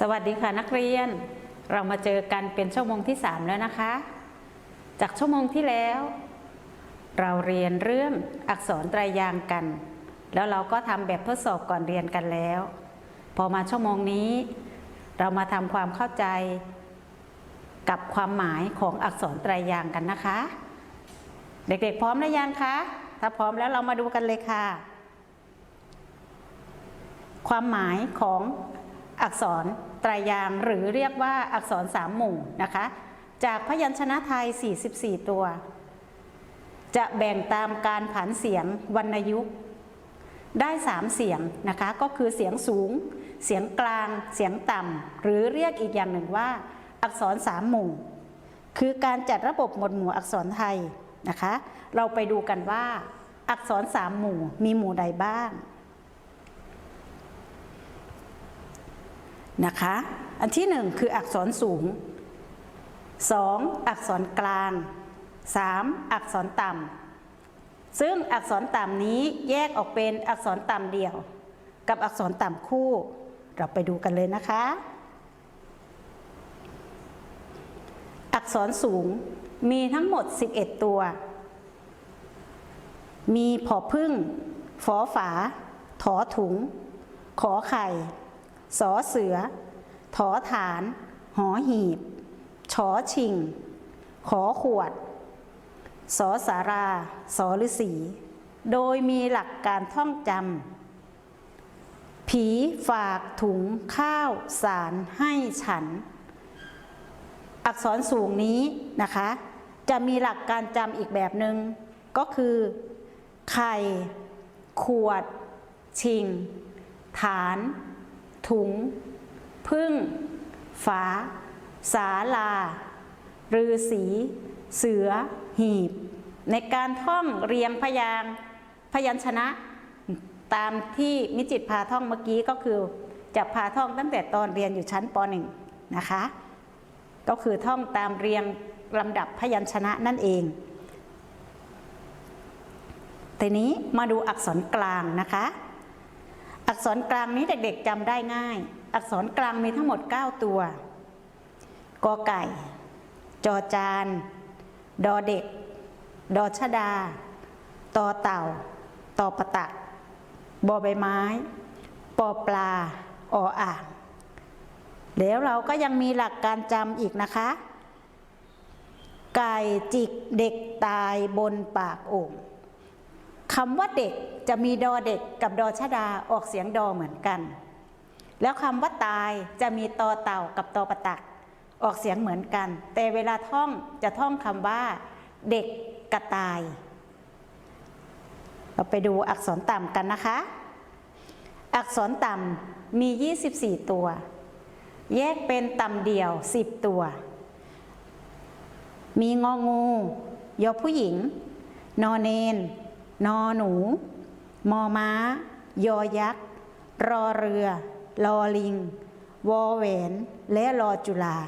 สวัสดีค่ะนักเรียน เรามาเจอกันเป็นชั่วโมงที่ 3 แล้วนะคะ จากชั่วโมงที่แล้ว เราเรียนเรื่องอักษรไตรยางกัน แล้วเราก็ทำแบบทดสอบก่อนเรียนกันแล้ว พอมาชั่วโมงนี้ เรามาทำความเข้าใจ กับความหมายของอักษรไตรยางกันนะคะ เด็กๆ พร้อมหรือยังคะถ้าพร้อมแล้วเรามาดูกันเลยค่ะ ความหมายของ อักษรไตรยางหรือเรียกว่าอักษรสามหมู่นะคะ จากพยัญชนะไทย 44 ตัว จะแบ่งตามการผันเสียงวรรณยุกต์ได้ 3 เสียงนะคะ ก็คือเสียงสูง เสียงกลาง เสียงต่ำ หรือเรียกอีกอย่างหนึ่งว่า อักษรสามหมู่ คือการจัดระบบหมวดหมู่อักษรไทยนะคะ เราไปดูกันว่า อักษรสามหมู่มีหมู่ใดบ้าง นะคะ อันที่หนึ่งคืออักษรสูง 2. อักษรกลาง 3. อักษรต่ำซึ่งอักษรต่ำนี้แยกออกเป็นอักษรต่ำเดี่ยว กับอักษรต่ำคู่ เราไปดูกันเลยนะคะ อักษรสูงมีทั้งหมด 11 ตัว มีผอพึ่ง ฝอฝา ถอถุง ขอไข่ สอเสือ ถอฐาน หอหีบ ชอชิง ขอขวด สอสาราสอฤษีโดยมีหลักการท่องจำ ผีฝากถุงข้าวสารให้ฉัน อักษรสูงนี้นะคะ จะมีหลักการจำอีกแบบหนึง่งก็คือ ไข่ ขวด ชิง ฐาน ถุง พึ่ง ฝา สาลาฤาษีเสือ หีบ ในการท่องเรียงพยางพยัญชนะตามที่มิจิตพาท่องเมื่อกี้ก็คือจะพาท่องตั้งแต่ตอนเรียนอยู่ชั้นป .1 นะคะ ก็คือท่องตามเรียงลำดับพยัญชนะนั่นเองทีนี้มาดูอักษรกลางนะคะ อักษรกลางนี้เด็กๆจำได้ง่าย อักษรกลางมีทั้งหมด 9 ตัว กอไก่ จอจาน ดอเด็ก ดอชดา ตอเต่า ตอปะตัก บอใบไม้ ปอปลา ออ่างแล้วเราก็ยังมีหลักการจำอีกนะคะ ไก่จิกเด็กตายบนปากโอ่ง คำว่าเด็กจะมีดอเด็กกับดอชดาออกเสียงดอเหมือนกัน แล้วคำว่าตายจะมีตอเต่ากับตอประตัก ออกเสียงเหมือนกัน แต่เวลาท่องจะท่องคำว่า เด็กกระตาย เราไปดูอักษรต่ำกันนะคะ อักษรต่ำมี 24 ตัว แยกเป็นต่ำเดี่ยว 10 ตัว มีงองูยอผู้หญิง นอเนน นอหนู มอม้า ยอยักษ์ รอเรือ ลอลิง วอแหวน และรอจุฬา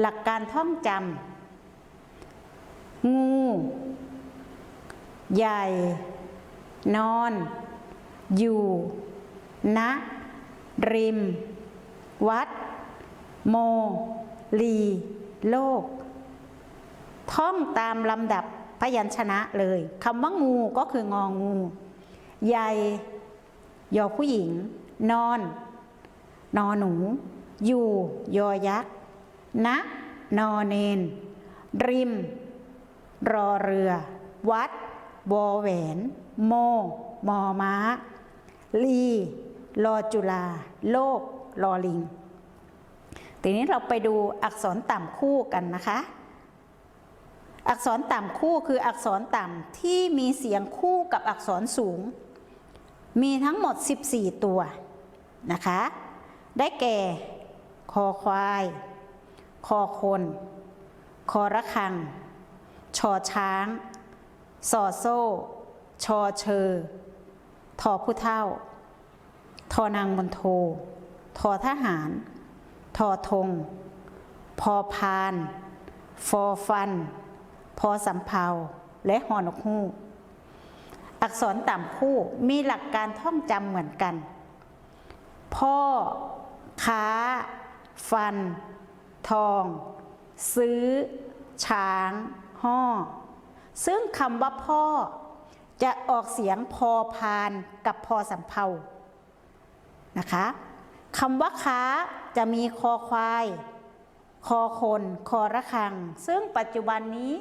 หลักการท่องจำงู ใหญ่ นอน อยู่ณริม วัด โม ลี โลก ท่องตามลำดับ พยัญชนะเลยคำว่างูก็คืององูใหญ่ยอผู้หญิง นอน นอหนู อยู่ยอยักษ์ณนอเนน ริม รอเรือ วัดวอแหวน โม มอม้า ลีรอจุฬาโลกรอลิง ทีนี้เราไปดูอักษรต่ำคู่กันนะคะ อักษรต่ำคู่คืออักษรต่ำที่มีเสียงคู่กับอักษรสูง มีทั้งหมด 14 ตัวนะคะ ได้แก่ คอควาย คอคน คอระฆัง ชอช้าง สอโซ่ ชอเชอทอผู้เท่า ทอนางบนโท ทอทหาร ทอธงพอพาน ฟอฟัน พอสำเภาและหอนกฮูกอักษรต่ำคู่มีหลักการท่องจำเหมือนกัน พ่อ ค้า ฟัน ทอง ซื้อ ช้าง ห่อ ซึ่งคำว่าพ่อ จะออกเสียงพอพานกับพอสำเพานะคะคำว่าค้าจะมีคอควาย คอคน คอระฆัง ซึ่งปัจจุบันนี้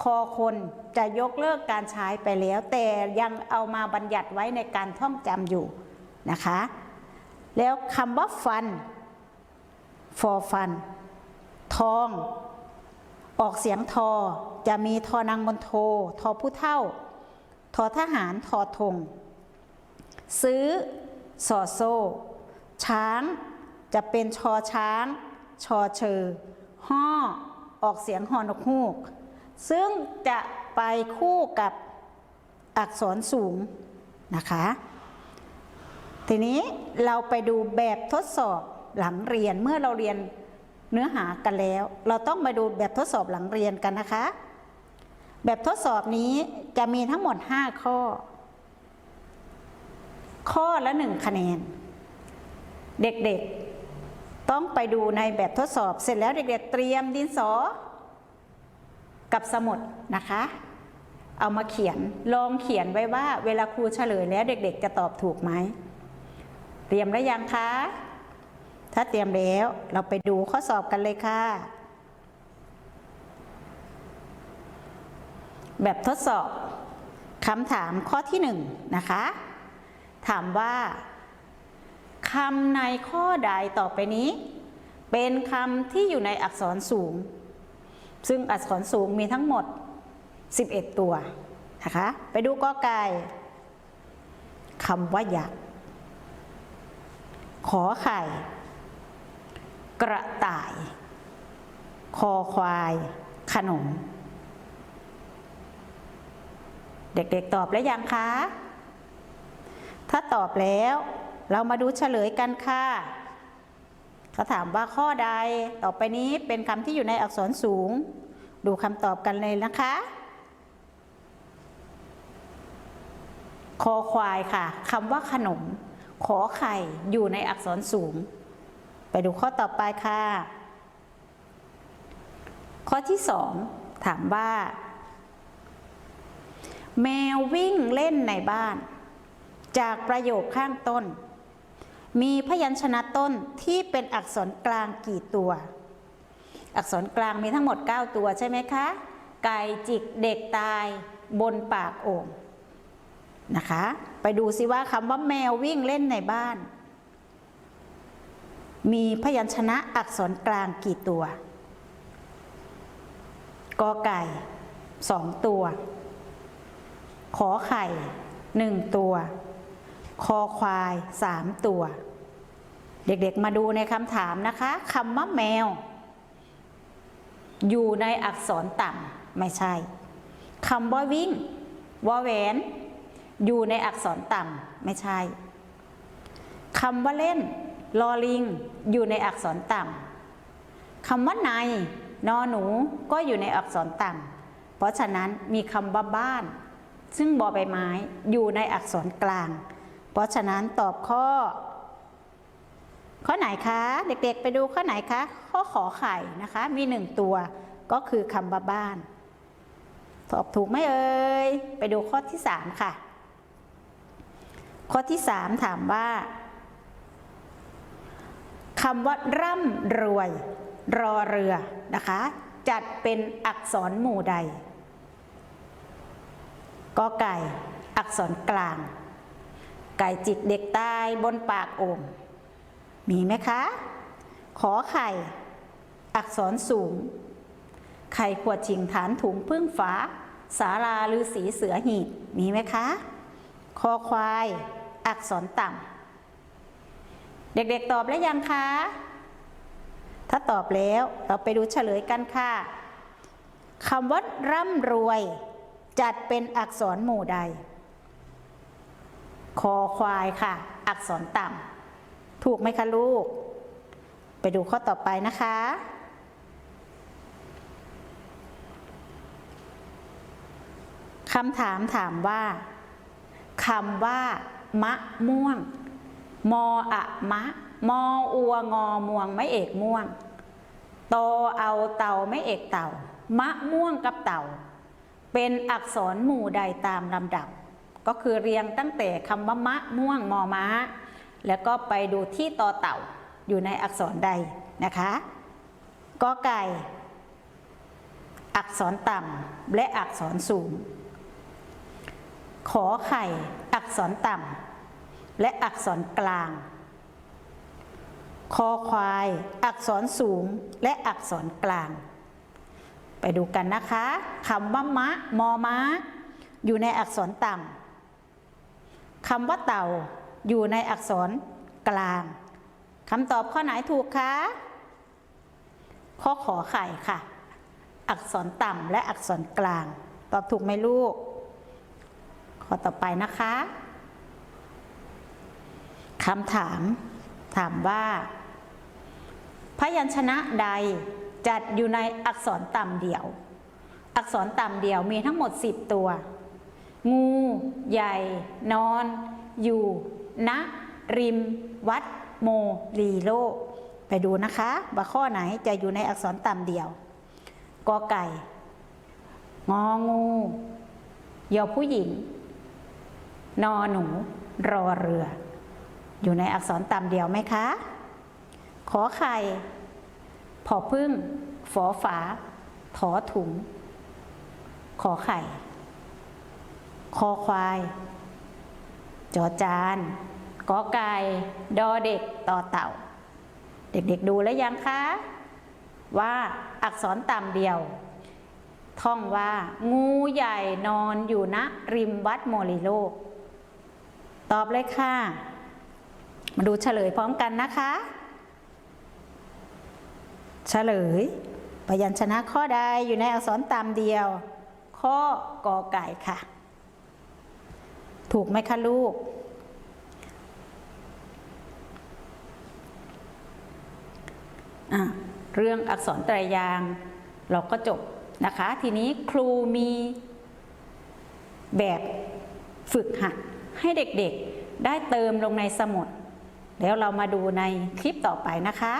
คอคนจะยกเลิกการใช้ไปแล้ว แต่ยังเอามาบัญญัติไว้ในการท่องจำอยู่นะคะ แล้วคำว่าฟันฟอฟัน ทอง ออกเสียงทอ จะมีทอนางบนโท ทอผู้เท่า ทอทหาร ทอธง ซื้อ สอโซ ช้าง จะเป็นชอช้าง ชอเชอห่อออกเสียงหอนกฮูก ซึ่งจะไปคู่กับอักษรสูงนะคะ ทีนี้เราไปดูแบบทดสอบหลังเรียนเมื่อเราเรียนเนื้อหากันแล้ว เราต้องมาดูแบบทดสอบหลังเรียนกันนะคะ แบบทดสอบนี้จะมีทั้งหมด 5 ข้อ ข้อละ 1 คะแนน เด็กๆ ต้องไปดูในแบบทดสอบเสร็จแล้วเด็กๆ เตรียมดินสอ กับสมุดนะคะ เอามาเขียนลองเขียนไว้ว่า เวลาครูเฉลยแล้วเด็กๆ จะตอบถูกไหมเตรียมแล้วยังคะ ถ้าเตรียมแล้วเราไปดูข้อสอบกันเลยค่ะ แบบทดสอบคำถามข้อที่หนึ่งนะคะ ถามว่าคำในข้อใดต่อไปนี้ เป็นคำที่อยู่ในอักษรสูง ซึ่งอักษรสูงมีทั้งหมด 11 ตัวนะคะไปดูกอไก่คำว่าอยักขอไข่ กระต่าย คอควาย ขนม เด็กๆตอบแล้วยังคะ ถ้าตอบแล้วเรามาดูเฉลยกันค่ะ เขาถามว่าข้อใดต่อไปนี้เป็นคำที่อยู่ในอักษรสูง ดูคำตอบกันเลยนะคะคอควายค่ะคำว่าขนม ขอไข่อยู่ในอักษรสูง ไปดูข้อต่อไปค่ะ ข้อที่สองถามว่า แมววิ่งเล่นในบ้าน จากประโยคข้างต้น มีพยัญชนะต้นที่เป็นอักษรกลางกี่ตัว อักษรกลางมีทั้งหมด 9 ตัวใช่ไหมคะ ไก่จิกเด็กตายบนปากโอ่งนะคะ ไปดูซิว่าคำว่าแมววิ่งเล่นในบ้าน มีพยัญชนะอักษรกลางกี่ตัวกอไก่สองตัว ขอไข่หนึ่งตัว คอควายสามตัว เด็กๆมาดูในคำถามนะคะคำว่าแมว อยู่ในอักษรต่ำไม่ใช่คำว่าวิ่งวอแหวน อยู่ในอักษรต่ำไม่ใช่คำว่าเล่นลอลิง อยู่ในอักษรต่ำคำว่าในนอหนูก็อยู่ในอักษรต่ำเพราะฉะนั้นมีคำว่าบ้าน ซึ่งบอใบไม้อยู่ในอักษรกลาง เพราะฉะนั้นตอบข้อ ข้อไหนคะ เด็กๆไปดูข้อไหนคะ ข้อขอไข่นะคะ มีหนึ่งตัวก็คือคำว่าบ้าน ตอบถูกไหมเอ่ย ไปดูข้อที่สามค่ะ ข้อที่สามถามว่าคำว่าร่ำรวย รอเรือนะคะ จัดเป็นอักษรหมู่ใดกอไก่ อักษรกลาง ไก่จิกเด็กตายบนปากโอ่งมีไหมคะ ขอไข่ อักษรสูง ไข่ขวดชิงฐานถุงพึ่งฝา สาราหรือสีเสือหีบมีไหมคะ คอควาย อักษรต่ำ เด็กๆตอบแล้วยังคะ ถ้าตอบแล้วเราไปดูเฉลยกันค่ะคำว่าร่ำรวย จัดเป็นอักษรหมู่ใด คอควายค่ะ อักษรต่ำถูกไหมคะลูก ไปดูข้อต่อไปนะคะ คำถามถามว่าคำว่ามะม่วง มออะมะ มออัวงอม่วงไม่เอกม่วงตอเอาเต่าไม่เอกเต่า มะม่วงกับเต่า เป็นอักษรหมู่ใดตามลำดับ ก็คือเรียงตั้งแต่คำว่ามะม่วงมอม้า แล้วก็ไปดูที่ต่อเต่าอยู่ในอักษรใดนะคะกอไก่ อักษรต่ำและอักษรสูง ขอไข่ อักษรต่ำและอักษรกลาง คอควาย อักษรสูงและอักษรกลาง ไปดูกันนะคะคำว่ามะมอม้าอยู่ในอักษรต่ำ คำว่าเต่าอยู่ในอักษรกลางคำตอบข้อไหนถูกคะข้อขอไข่ค่ะ อักษรต่ำและอักษรกลาง ตอบถูกไหมลูก ข้อต่อไปนะคะคำถาม ถามว่า พยัญชนะใดจัดอยู่ในอักษรต่ำเดี่ยว อักษรต่ำเดี่ยวมีทั้งหมด 10 ตัว งูใหญ่ นอน อยู่ณริม วัด โมลีโล ไปดูนะคะว่าข้อไหนจะอยู่ในอักษรต่ำเดียวกอไก่ งองูยอผู้หญิง นอหนู รอเรือ อยู่ในอักษรต่ำเดียวไหมคะ ขอไข่ผอพึ่ง ฝอฝา ถอถุง ขอไข่ คอควาย จอจานกอไก่ดอเด็กต่อเต่า เด็กๆดูแล้วยังคะ ว่าอักษรต่ำเดียว ท่องว่า งูใหญ่นอนอยู่ณริมวัดโมริโลก ตอบเลยค่ะ มาดูเฉลยพร้อมกันนะคะ เฉลยพยัญชนะข้อใดอยู่ในอักษรตามเดียว ข้อกอไก่ค่ะ ถูกไหมคะลูก เรื่องอักษรไตรยางเราก็จบนะคะ ทีนี้ครูมีแบบฝึกหัดให้เด็กๆได้เติมลงในสมุด แล้วเรามาดูในคลิปต่อไปนะคะ